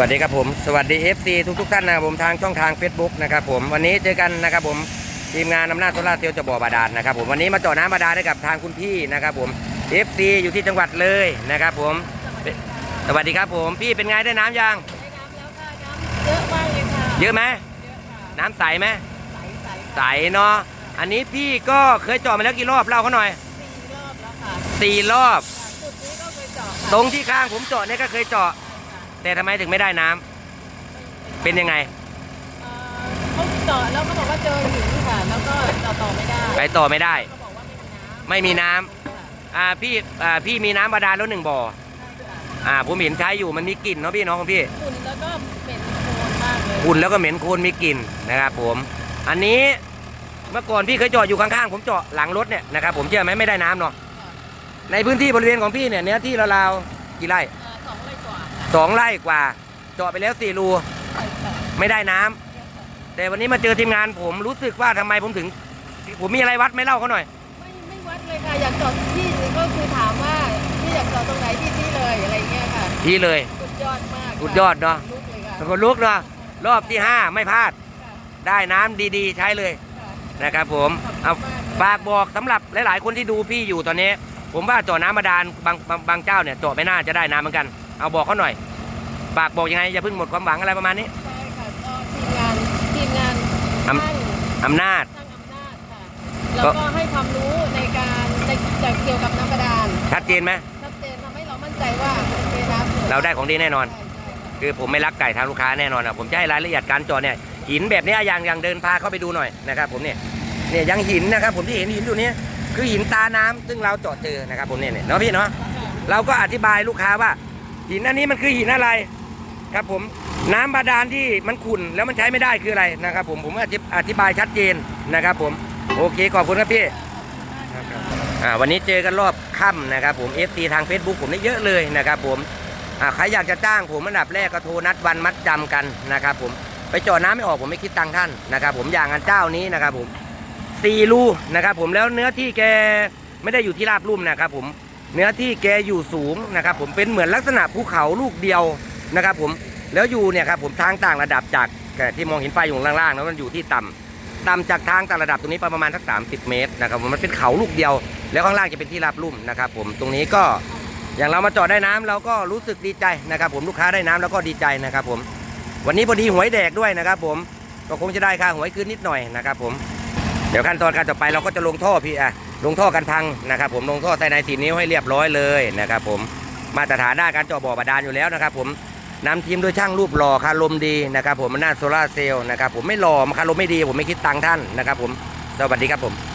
วัสดีครับผมสวัสดี FC ทุกทุกๆท่านนะครับผมทางช่องทาง Facebook นะครับผมวันนี้เจอกันนะครับผมทีมงานอำนาจโซล่าร์เซลล์จะบ่อบาดาลนะครับผมวันนี้มาเจาะน้ำบาดาลให้กับทางคุณพี่นะครับผม FC อยู่ที่จังหวัดเลยนะครับผมสวัสดีครับผมพี่เป็นไงได้น้ำยังได้น้ำแล้วค่ะน้ำเยอะมากเลยค่ะเยอะไหมเยอะค่ะน้ำใสไหมใสใสใสเนาะอันนี้พี่ก็เคยเจาะมาแล้วกี่รอบเล่าเขาหน่อยสี่รอบแล้วค่ะสี่รอบจุดนี้ก็เคยเจาะค่ะตรงที่ข้างผมเจาะเนี่ยก็เคยเจาะ แต่ทำไมถึงไม่ได้น้ำเป็นยังไงเอ่อเขาเจาะแล้วก็บอกว่าเจอหินค่ะ แล้วก็ต่อต่อไม่ได้ไปต่อไม่ได้ เขาบอกว่าไม่มีน้ำไม่มีน้ำ ค่ะอ่าพี่อ่าพี่มีน้ำบาดาลแล้วหนึ่งบ่อใช่ค่ะอ่าผมเห็นใช้อยู่มันมีกลิ่นเนาะพี่เน้องของพี่ฝุ่นแล้วก็เหม็นโคลนมากเลยอุ่นแล้วก็เหม็นโคลนมีกลิ่นนะครับผม อันนี้เมื่อก่อนพี่เคยเจาะอยู่ข้างๆผมเจาะหลังรถเนี่ยนะครับผมเชื่อไหมไม่ได้น้ำเนาะค่ะในพื้นที่บริเวณของพี่เนี่ยเนื้อที่ราวๆกี่ไร่ เสองไร่กว่า เจาะไปแล้วสี่รูใช่ค่ะไม่ได้น้ำแต่วันนี้มาเจอทีมงานผมรู้สึกว่าทำไมผมถึง ผมมีอะไรวัดไหม่เล่าเขาหน่อย ไม่ไม่วัดเลยค่ะอยากเจาะที่ก็คือถามว่าพี่อยากเจาะตรงไหนที่ที่เลยอะไรเงี้ยค่ะพี่เลยสุดยอดมากค่ะสุดยอดเนอะลุกเลยค่ะแล้วก็ลุกเนาะรอบที่ห้าไม่พลาดค่ะได้น้ำดีๆ ใช้เลยค่ะนะครับผมเอาขอบคุณมากฝากบอกสำหรับหลายๆ คนที่ดูพี่อยู่ตอนนี้ ผมว่าเจาะน้ำบาดาลบางบางบางเจ้าเนี่ยเจาะไม่น่าจะได้น้ำเหมือนกัน เอาบอกเขาหน่อยฝากบอกยังไงอย่าเพิ่งหมดความหวังอะไรประมาณนี้ใช่ค่ะก็ทีมงานทีมงานอำช่างอำนาจช่างอำนาจค่ะแล้วก็ให้ความรู้ในการในเกี่ยวกับน้ำบาดาลชัดเจนไหมชัดเจนทำให้เรามั่นใจว่าโอเคนะเราได้ของดีแน่นอนใช่ใช่ค่ะคือผมไม่รักไก่ทางลูกค้าแน่นอนอะผมจะให้รายละเอียดการเจาะเนี่ยหินแบบเนี้ยอย่างอย่างเดินพาเข้าไปดูหน่อยนะครับ ผมเนี่ยเนี่ยยังหินนะครับ ผมที่เห็นหินอยู่เนี้คือหินตาน้ำซึ่งเราเจาะเจอนะครับ ผมเนี่ยเนี่ยเนาะพี่เนาะเราก็อธิบายลูกค้าว่า หินอันนี้มันคือหินอะไรครับผมน้ำบาดาลที่มันขุ่นแล้วมันใช้ไม่ได้คืออะไรนะครับผมผมอธิอธิบายชัดเจนนะครับผมโอเคขอบคุณครับพี่วันนี้เจอกันรอบค่ำนะครับผมเอฟซีทาง Facebook ผมนี่เยอะเลยนะครับผมใครอยากจะจ้างผมอันดับแรกก็โทรนัดวันมัดจำกันนะครับผมไปเจาะน้ำไม่ออกผมไม่คิดตังค์ท่านนะครับผมอย่างอันเจ้านี้นะครับผมสี่รูนะครับผมแล้วเนื้อที่แกไม่ได้อยู่ที่ราบลุ่มนะครับผม เนื้อที่แกอยู่สูงนะครับผมเป็นเหมือนลักษณะภูเขาลูกเดียวนะครับผมแล้วอยู่เนี่ยครับผมทางต่างระดับจากที่มองเห็นไฟอยู่ล่างๆแล้วมันอยู่ที่ต่ำต่ำจากทางต่างระดับตรงนี้ประมาณสัก 30 เมตรนะครับผมมันเป็นเขาลูกเดียว แล้วข้างล่างจะเป็นที่ราบลุ่มนะครับผมตรงนี้ก็อย่างเรามาจอดได้น้ำเราก็รู้สึกดีใจนะครับ ผมลูกค้าได้น้ำแล้วก็ดีใจนะครับผมวันนี้พอดีหวยแดกด้วยนะครับ ผมก็คงจะได้ค่าหวยคืนนิดหน่อยนะครับผมเดี๋ยวขั้นตอนการต่อไปเราก็จะลงท่อพี่อะ ลงท่อกันพังนะครับ ผมลงท่อใส่ในสีนิ้วให้เรียบร้อยเลยนะครับ ผมมาตรฐานด้านการเจาะบ่อบาดาลอยู่แล้วนะครับ ผมนำทีมโดยช่างรูปหล่อคารมดีนะครับ ผมมันน่าโซล่าเซลล์นะครับ ผมไม่หล่อมคารมไม่ดี ผมไม่คิดตังค์ท่านนะครับ ผมสวัสดีครับผม